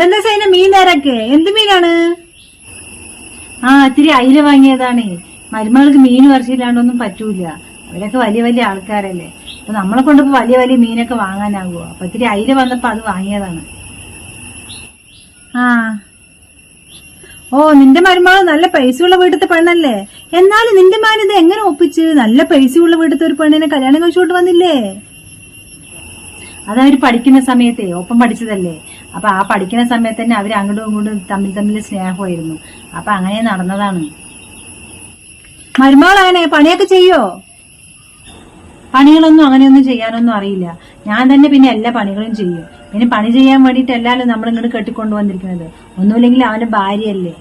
ഇതെന്താ സൈന മീൻ നേരൊക്കെ എന്ത് മീനാണ്? ആ ഇത്തിരി അയില വാങ്ങിയതാണേ. മരുമകൾക്ക് മീൻ വരച്ചില്ലാണ്ടൊന്നും പറ്റൂല. അവരൊക്കെ വലിയ വലിയ ആൾക്കാരല്ലേ. അപ്പൊ നമ്മളെ കൊണ്ടപ്പോ വലിയ വലിയ മീനൊക്കെ വാങ്ങാനാകുമോ അപ്പൊ ഇത്തിരി അയില വന്നപ്പോ അത് വാങ്ങിയതാണ്. ആ. ഓ നിന്റെ മരുമകൾ നല്ല പൈസയുള്ള വീട്ടിലത്തെ പെണ്ണല്ലേ? എന്നാലും നിന്റെ മാൻ ഇത് എങ്ങനെ ഒപ്പിച്ച്? നല്ല പൈസയുള്ള വീട്ടിലത്തെ ഒരു പെണ്ണിനെ കല്യാണം കഴിച്ചോട്ട് വന്നില്ലേ? അതവര് പഠിക്കുന്ന സമയത്തെ ഒപ്പം പഠിച്ചതല്ലേ? അപ്പൊ ആ പഠിക്കുന്ന സമയത്ത് തന്നെ അവർ അങ്ങോട്ടും ഇങ്ങോട്ടും തമ്മിൽ തമ്മിൽ സ്നേഹമായിരുന്നു. അപ്പൊ അങ്ങനെ നടന്നതാണ്. മരുമകൾ പണിയൊക്കെ ചെയ്യോ? പണികളൊന്നും അങ്ങനെയൊന്നും ചെയ്യാനൊന്നും അറിയില്ല. ഞാൻ തന്നെ പിന്നെ എല്ലാ പണികളും ചെയ്യും. പിന്നെ പണി ചെയ്യാൻ വേണ്ടിയിട്ട് എല്ലാവരും നമ്മൾ ഇങ്ങോട്ട് കെട്ടിക്കൊണ്ടു വന്നിരിക്കുന്നത്. ഒന്നുമില്ലെങ്കിൽ അവന്റെ ഭാര്യയല്ലേ.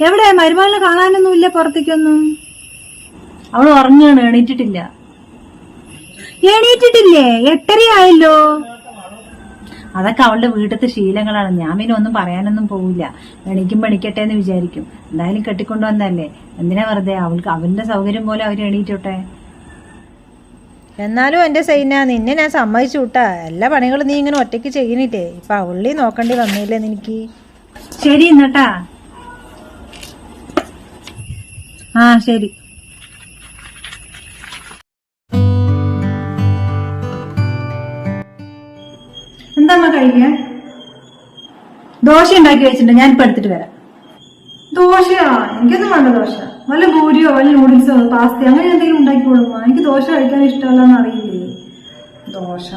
എവിടെ? മരുമകളെ കാണാനൊന്നുമില്ല പുറത്തേക്കൊന്നും. അവൾ ഉറങ്ങാണ് എണീറ്റിട്ടില്ല. എണീറ്റിട്ടില്ലേ? എട്ടരയായല്ലോ. അതൊക്കെ അവളുടെ വീട്ടിലത്തെ ശീലങ്ങളാണ്. ഞാൻ പിന്നെ ഒന്നും പറയാനൊന്നും പോവില്ല. എണീക്കും പണിക്കട്ടെ എന്ന് വിചാരിക്കും. എന്തായാലും കെട്ടിക്കൊണ്ടുവന്നല്ലേ എന്തിനാ വെറുതെ? അവൾക്ക് അവന്റെ സൗകര്യം പോലെ അവർ എണീറ്റോട്ടെ? എന്നാലും എന്റെ സൈന നിന്നെ ഞാൻ സമ്മതിച്ചു വിട്ടാ. എല്ലാ പണികളും നീ ഇങ്ങനെ ഒറ്റയ്ക്ക് ചെയ്യണിട്ടേ ഇപ്പൊ അവളി നോക്കേണ്ടി വന്നില്ലേ നിനക്ക്? ശരി എന്നട്ടാ. ആ ശരി. എന്താ കഴിക്ക? ദോശ ഉണ്ടാക്കി വെച്ചിട്ടുണ്ട്. ഞാൻ ഇപ്പൊ എടുത്തിട്ട് വരാം. ദോശയാ? എനിക്കൊന്നും വേണ്ട ദോശ. വല്ല ഭൂരിയോ വല്ല നൂഡിൽസോ പാസ്ത അങ്ങനെ എന്തെങ്കിലും ഉണ്ടാക്കി കൊടുക്കുമോ എനിക്ക് ദോശ കഴിക്കാൻ ഇഷ്ടമല്ലെന്ന് അറിയില്ലേ? ദോശ.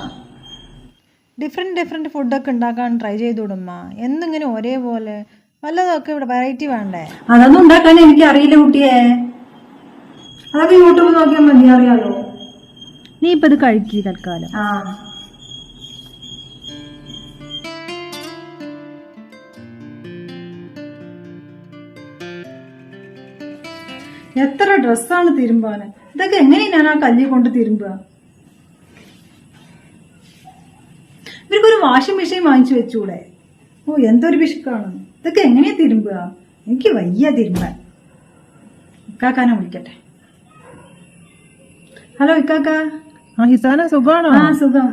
ഡിഫറെന്റ് ഡിഫറെന്റ് ഫുഡൊക്കെ ഉണ്ടാക്കാൻ ട്രൈ ചെയ്തുവിടുമ്മ എന്നിങ്ങനെ ഒരേപോലെ? വല്ലതൊക്കെ ഇവിടെ വെറൈറ്റി വേണ്ടേ? അതൊന്നും ഉണ്ടാക്കാൻ എനിക്ക് അറിയില്ല കുട്ടിയെ. അതൊക്കെ യൂട്യൂബ് നോക്കിയാൽ മതി അറിയാലോ നീ ഇപ്പൊ ഇത് കഴിക്കുക തൽക്കാലം. ആ. എത്ര ഡ്രസ്സാണ് തിരുമ്പാന്? ഇതൊക്കെ എങ്ങനെയാണ് ആ കല്ലി കൊണ്ട് തിരുമ്പുക? ഇവർക്കൊരു വാഷിംഗ് മെഷീൻ വാങ്ങിച്ചു വെച്ചൂടെ? ഓ എന്തൊരു പിശുക്കാണ് ഇതൊക്കെ എങ്ങനെയാ തിരുമ്പുക? എനിക്ക് വയ്യ തിരുമ്പാൻ. ഇക്കാക്കാനെ വിളിക്കട്ടെ. ഹലോ ഇക്കാക്ക. ആ ഹിസാന സുഖാണോ? ആ സുഖം.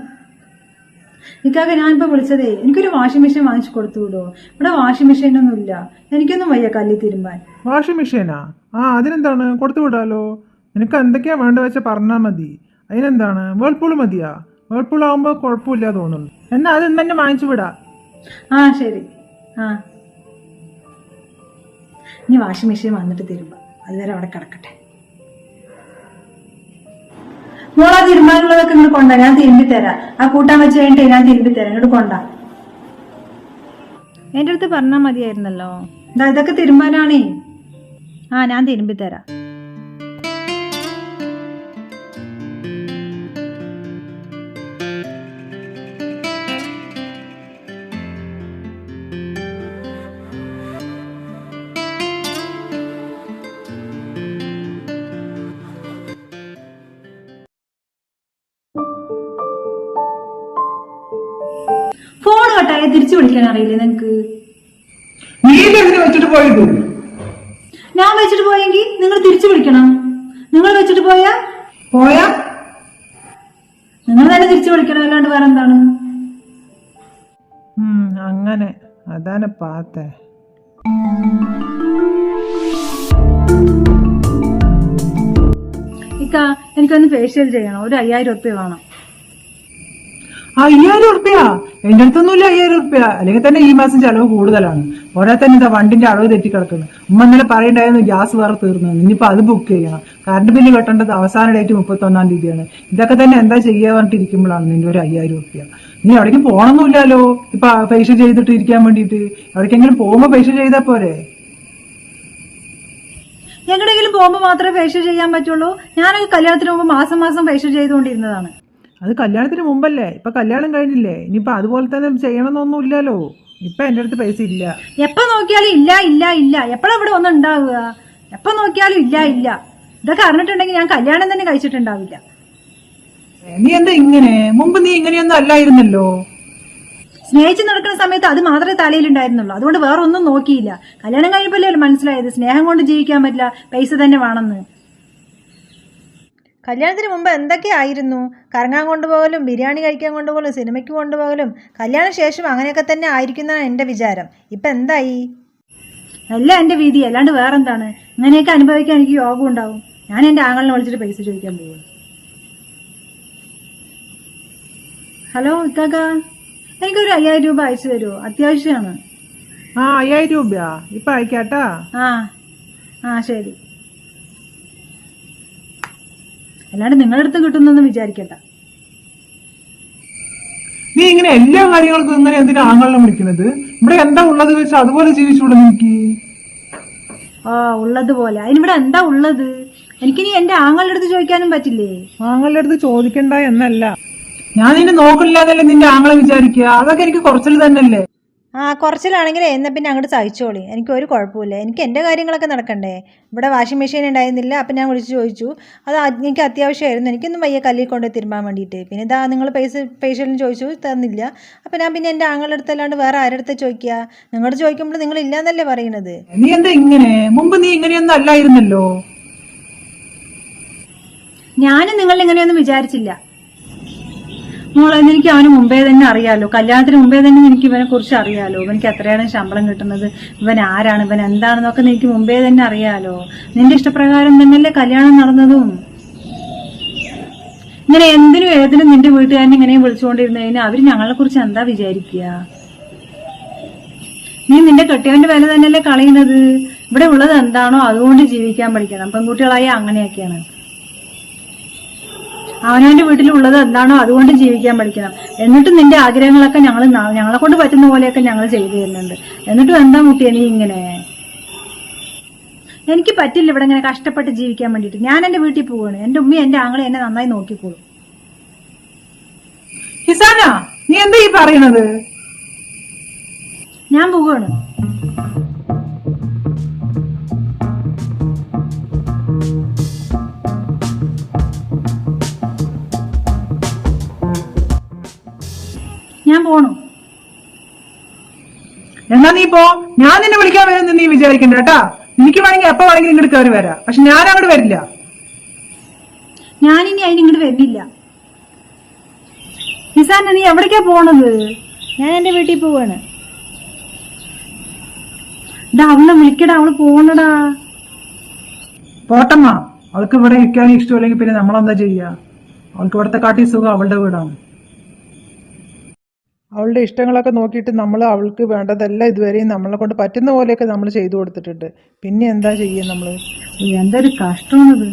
ഇക്കാക്ക ഞാനിപ്പോ വിളിച്ചതേ എനിക്കൊരു വാഷിംഗ് മെഷീൻ വാങ്ങിച്ചു കൊടുത്തു വിടോ ഇവിടെ വാഷിംഗ് മെഷീൻ ഒന്നും ഇല്ല എനിക്കൊന്നും വയ്യ കല്ലി തിരുമ്പാൻ. വാഷിംഗ് മെഷീനാ? ആ അതിനെന്താണ്? കൊടുത്തു വിടാലോ. നിനക്ക് എന്തൊക്കെയാ വേണ്ട വെച്ചാൽ പറഞ്ഞാൽ മതി. അതിനെന്താണ്? വേൾപൂൾ മതിയാ. വേൾപൂൾ ആകുമ്പോൾ കുഴപ്പമില്ല തോന്നുന്നു. എന്നാ അത് തന്നെ വാങ്ങിച്ചു വിടാ. ആ ശരി. ആ. ഇനി വാഷിംഗ് മെഷീൻ വന്നിട്ട് തിരുമ്പ. അതുവരെ അവിടെ കിടക്കട്ടെ. മോളാ തിരുമ്പാനുള്ളതൊക്കെ ഇങ്ങോട്ട് കൊണ്ടാ. ഞാൻ തിരുമ്പി തരാം. ആ കൂട്ടാൻ വെച്ച് കഴിഞ്ഞിട്ട് ഞാൻ തിരുമ്പി തരാം. ഇങ്ങോട്ട് കൊണ്ടാ. എന്റെ അടുത്ത് പറഞ്ഞാൽ മതിയായിരുന്നല്ലോ. ഇതാ ഇതൊക്കെ തിരുമ്പാനാണേ. ആ ഞാൻ തിരുമ്പി തരാം. ഫോൺ തിരിച്ചു വിളിക്കാൻ അറിയില്ലേ നിങ്ങക്ക് നീ വെച്ചിട്ട് പോയത്? ഞാൻ വെച്ചിട്ട് പോയെങ്കിൽ നിങ്ങൾ തിരിച്ചു വിളിക്കണം. നിങ്ങൾ വെച്ചിട്ട് പോയാ? പോയാ? നിങ്ങൾ തന്നെ തിരിച്ചു വിളിക്കണം അല്ലാണ്ട് വേറെ എന്താണ് അങ്ങനെ. അതാണ് പാത്തേ. ഇക്ക എനിക്കൊന്ന് ഫേഷ്യൽ ചെയ്യണം. ഒരു അയ്യായിരം ഉറുപ്പ്യ വേണം. അയ്യായിരം ഉറുപ്പ്യ? എന്റെ അടുത്തൊന്നുമില്ല അയ്യായിരം ഉറുപ്പ്യ. അല്ലെങ്കിൽ തന്നെ ഈ മാസം ചെലവ് കൂടുതലാണ്. ഓരോ തന്നെ ഇതാ വണ്ടിന്റെ അളവ് തെറ്റി കിടക്കുന്നു. ഉമ്മ ഇന്നലെ പറയണ്ടായിരുന്നു ഗ്യാസ് വേറെ തീർന്നു. ഇനിയിപ്പോ അത് ബുക്ക് ചെയ്യണം. കറണ്ട് ബില്ല് കെട്ടേണ്ടത് അവസാന ഡേറ്റ് മുപ്പത്തൊന്നാം തീയതിയാണ്. ഇതൊക്കെ തന്നെ എന്താ ചെയ്യാൻ പറഞ്ഞിട്ടിരിക്കുമ്പോഴാണ് നിന്റെ ഒരു അയ്യായിരം രൂപ നീ എവിടേക്കും പോകണമെന്നില്ലല്ലോ ഇപ്പൊ പൈസ ചെയ്തിട്ട് ഇരിക്കാൻ വേണ്ടിയിട്ട്. എവിടേക്കെങ്കിലും പോകുമ്പോ പൈസ ചെയ്താ പോരെ? എങ്ങടെയെങ്കിലും പോകുമ്പോൾ മാത്രമേ ഫേഷ്യൽ ചെയ്യാൻ പറ്റുള്ളൂ. ഞാനൊക്കെ കല്യാണത്തിന് മുമ്പ് മാസം മാസം ഫേഷ്യൽ ചെയ്തുകൊണ്ടിരുന്നതാണ്. അത് കല്യാണത്തിന് മുമ്പല്ലേ? ഇപ്പൊ കല്യാണം കഴിഞ്ഞില്ലേ? ഇനിയിപ്പൊ അതുപോലെ തന്നെ ചെയ്യണമെന്നൊന്നും ഇല്ലല്ലോ ഇപ്പൊ എന്റെ അടുത്ത് പൈസ ഇല്ല. എപ്പോ നോക്കിയാലും ഇല്ല ഇല്ല ഇല്ല. എപ്പോഴാ ഇവിടെ ഒന്നും ഉണ്ടാവുക? എപ്പോ നോക്കിയാലും ഇല്ല ഇല്ല. ഇതൊക്കെ അറിഞ്ഞിട്ടുണ്ടെങ്കിൽ ഞാൻ കല്യാണം തന്നെ കഴിച്ചിട്ടുണ്ടാവില്ല. നീ എന്താ ഇങ്ങനെ? മുമ്പ് നീ ഇങ്ങനെയൊന്നും അല്ലായിരുന്നല്ലോ. സ്നേഹിച്ച് നടക്കുന്ന സമയത്ത് അത് മാത്രമേ തലയിലുണ്ടായിരുന്നുള്ളൂ. അതുകൊണ്ട് വേറെ ഒന്നും നോക്കിയില്ല. കല്യാണം കഴിയുമ്പോഴല്ലേ മനസ്സിലായത്? സ്നേഹം കൊണ്ട് ജീവിക്കാൻ പറ്റില്ല. പൈസ തന്നെ വേണമെന്ന്. കല്യാണത്തിന് മുമ്പ് എന്തൊക്കെയായിരുന്നു കറങ്ങാൻ കൊണ്ടുപോകലും ബിരിയാണി കഴിക്കാൻ കൊണ്ടുപോകലും സിനിമയ്ക്ക് കൊണ്ടുപോകലും കല്യാണ ശേഷം അങ്ങനെയൊക്കെ തന്നെ ആയിരിക്കുന്നതാണ് എന്റെ വിചാരം. ഇപ്പം എന്തായി? അല്ല എന്റെ വീതി അല്ലാണ്ട് വേറെന്താണ്? ഇങ്ങനെയൊക്കെ അനുഭവിക്കാൻ എനിക്ക് യോഗം ഉണ്ടാവും. ഞാൻ എന്റെ ആങ്ങളിനെ വിളിച്ചിട്ട് പൈസ ചോദിക്കാൻ പോകും ഹലോ ഇക്കാക്ക. എനിക്കൊരു അയ്യായിരം രൂപ അയച്ചു തരുമോ? അത്യാവശ്യമാണ്. ആ അയ്യായിരം രൂപയാ? ഇപ്പൊ അയക്കാട്ടാ? ആ ആ ശരി. അല്ലാണ്ട് നിങ്ങളുടെ അടുത്ത് കിട്ടുന്നെന്ന് വിചാരിക്കണ്ട. നീ ഇങ്ങനെ എല്ലാ കാര്യങ്ങൾക്കും ഇങ്ങനെ എന്തിനാ ആങ്ങളിലും വിളിക്കുന്നത്? ഇവിടെ എന്താ ഉള്ളത് വെച്ച് അതുപോലെ ജീവിച്ചൂടെ നിനക്ക്? ആ ഉള്ളത് പോലെ. അതിനിവിടെ എന്താ ഉള്ളത്? എനിക്കിനി എന്റെ ആങ്ങളുടെ അടുത്ത് ചോദിക്കാനും പറ്റില്ലേ? ആങ്ങളുടെ അടുത്ത് ചോദിക്കണ്ട എന്നല്ല. ഞാൻ നിന്നെ നോക്കില്ലാന്നല്ലേ നിന്റെ ആങ്ങളെ വിചാരിക്കുക? അതൊക്കെ എനിക്ക് കുറച്ചിൽ തന്നെയല്ലേ. ആ കുറച്ചിലാണെങ്കിൽ എന്നാൽ പിന്നെ അങ്ങോട്ട് സഹിച്ചോളി. എനിക്ക് ഒരു കുഴപ്പമില്ല എനിക്ക് എന്റെ കാര്യങ്ങളൊക്കെ നടക്കണ്ടേ? ഇവിടെ വാഷിംഗ് മെഷീൻ ഉണ്ടായിരുന്നില്ല അപ്പം ഞാൻ വിളിച്ച് ചോദിച്ചു. അത് എനിക്ക് അത്യാവശ്യമായിരുന്നു. എനിക്കൊന്നും വയ്യ കല്ലിൽ കൊണ്ട് തിരുമ്പാൻ വേണ്ടിയിട്ട്. പിന്നെ ഇതാ നിങ്ങൾ പൈസ പേഷ്യലിന് ചോദിച്ചു തന്നില്ല. അപ്പം ഞാൻ പിന്നെ എന്റെ ആങ്ങളുടെ അടുത്ത് അല്ലാണ്ട് വേറെ ആരുടെ അടുത്ത് ചോദിക്കുക? നിങ്ങളോട് ചോദിക്കുമ്പോൾ നിങ്ങൾ ഇല്ലാന്നല്ലേ പറയുന്നത് നീ എന്താ ഇങ്ങനെ? മുമ്പ് നീ ഇങ്ങനെയൊന്നും അല്ലായിരുന്നല്ലോ. ഞാനും നിങ്ങൾ ഇങ്ങനെയൊന്നും വിചാരിച്ചില്ല. മോളെ എനിക്ക് അവന് മുമ്പേ തന്നെ അറിയാലോ. കല്യാണത്തിന് മുമ്പേ തന്നെ എനിക്ക് ഇവനെ കുറിച്ച് അറിയാലോ. ഇവനിക്ക് എത്രയാണ് ശമ്പളം കിട്ടുന്നത് ഇവൻ ആരാണ് ഇവൻ എന്താണെന്നൊക്കെ എനിക്ക് മുമ്പേ തന്നെ അറിയാലോ. നിന്റെ ഇഷ്ടപ്രകാരം തന്നെയല്ലേ കല്യാണം നടന്നതും? ഇങ്ങനെ എന്തിനും ഏതിനും നിന്റെ വീട്ടുകാരനെ ഇങ്ങനെയും വിളിച്ചുകൊണ്ടിരുന്നതിന് അവർ ഞങ്ങളെ കുറിച്ച് എന്താ വിചാരിക്കുക? നീ നിന്റെ കെട്ടിയവന്റെ വില തന്നെയല്ലേ കളയുന്നത്? ഇവിടെ ഉള്ളത് എന്താണോ അതുകൊണ്ട് ജീവിക്കാൻ പഠിക്കണം. പെൺകുട്ടികളായ അങ്ങനെയൊക്കെയാണ്. അവനവന്റെ വീട്ടിലുള്ളത് എന്താണോ അതുകൊണ്ട് ജീവിക്കാൻ പഠിക്കണം. എന്നിട്ടും നിന്റെ ആഗ്രഹങ്ങളൊക്കെ ഞങ്ങൾ ഞങ്ങളെ കൊണ്ട് പറ്റുന്ന പോലെയൊക്കെ ഞങ്ങൾ ചെയ്തു തരുന്നുണ്ട്. എന്നിട്ടും എന്താ കുട്ടിയെ നീ ഇങ്ങനെ? എനിക്ക് പറ്റില്ല ഇവിടെ ഇങ്ങനെ കഷ്ടപ്പെട്ട് ജീവിക്കാൻ വേണ്ടിയിട്ട്. ഞാൻ എന്റെ വീട്ടിൽ പോവാണ്. എന്റെ ഉമ്മ എന്റെ ആങ്ങളെ എന്നെ നന്നായി നോക്കിക്കോളും. ഹിസാന നീ എന്താ ഈ പറയണത്? ഞാൻ പോവാണ്. പോണു. എന്നാ നീ പോ. ഞാൻ നിന്നെ വിളിക്കാൻ വരുമെന്ന് നീ വിചാരിക്കണ്ട കേട്ടാ. എനിക്ക് വേണമെങ്കിൽ എപ്പോ വേണമെങ്കിലും ഇങ്ങോട്ട് കയറി വരാം. പക്ഷെ ഞാൻ അങ്ങോട്ട് വരില്ല. ഞാനിനി അതിന് ഇങ്ങോട്ട് വരുന്നില്ല നിസാന നീ എവിടേക്കാ പോണത്? ഞാൻ എന്റെ വീട്ടിൽ പോവാണ്. ഡാ അവളെ വിളിക്കടാ. അവൾ പോണടാ. പോട്ടമ്മ അവൾക്ക് ഇവിടെ ഇരിക്കാൻ ഇഷ്ടമില്ലെങ്കിൽ പിന്നെ നമ്മളെന്താ ചെയ്യാ? അവൾക്ക് ഇവിടത്തെ കാട്ടി സുഖം അവളുടെ വീടാണ്. അവളുടെ ഇഷ്ടങ്ങളൊക്കെ നോക്കിയിട്ട് നമ്മൾ അവൾക്ക് വേണ്ടതെല്ലാം ഇതുവരെയും നമ്മളെ കൊണ്ട് പറ്റുന്ന പോലെയൊക്കെ നമ്മൾ ചെയ്തു കൊടുത്തിട്ടുണ്ട്. പിന്നെ എന്താ ചെയ്യുക നമ്മൾ എന്തൊരു കഷ്ടമാണത്.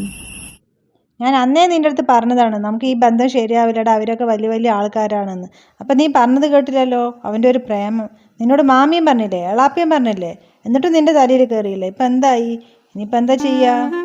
ഞാൻ അന്നേ നിന്റെ അടുത്ത് പറഞ്ഞതാണ് നമുക്ക് ഈ ബന്ധം ശരിയാവില്ലടാ അവരൊക്കെ വലിയ വലിയ ആൾക്കാരാണെന്ന്. അപ്പം നീ പറഞ്ഞത് കേട്ടില്ലല്ലോ? അവന്റെ ഒരു പ്രേമം. നിന്നോട് മാമിയും പറഞ്ഞില്ലേ എളാപ്പിയും പറഞ്ഞില്ലേ? എന്നിട്ടും നിന്റെ തലയിൽ കയറിയില്ലേ? ഇപ്പം എന്തായി? ഇനിയിപ്പം എന്താ ചെയ്യുക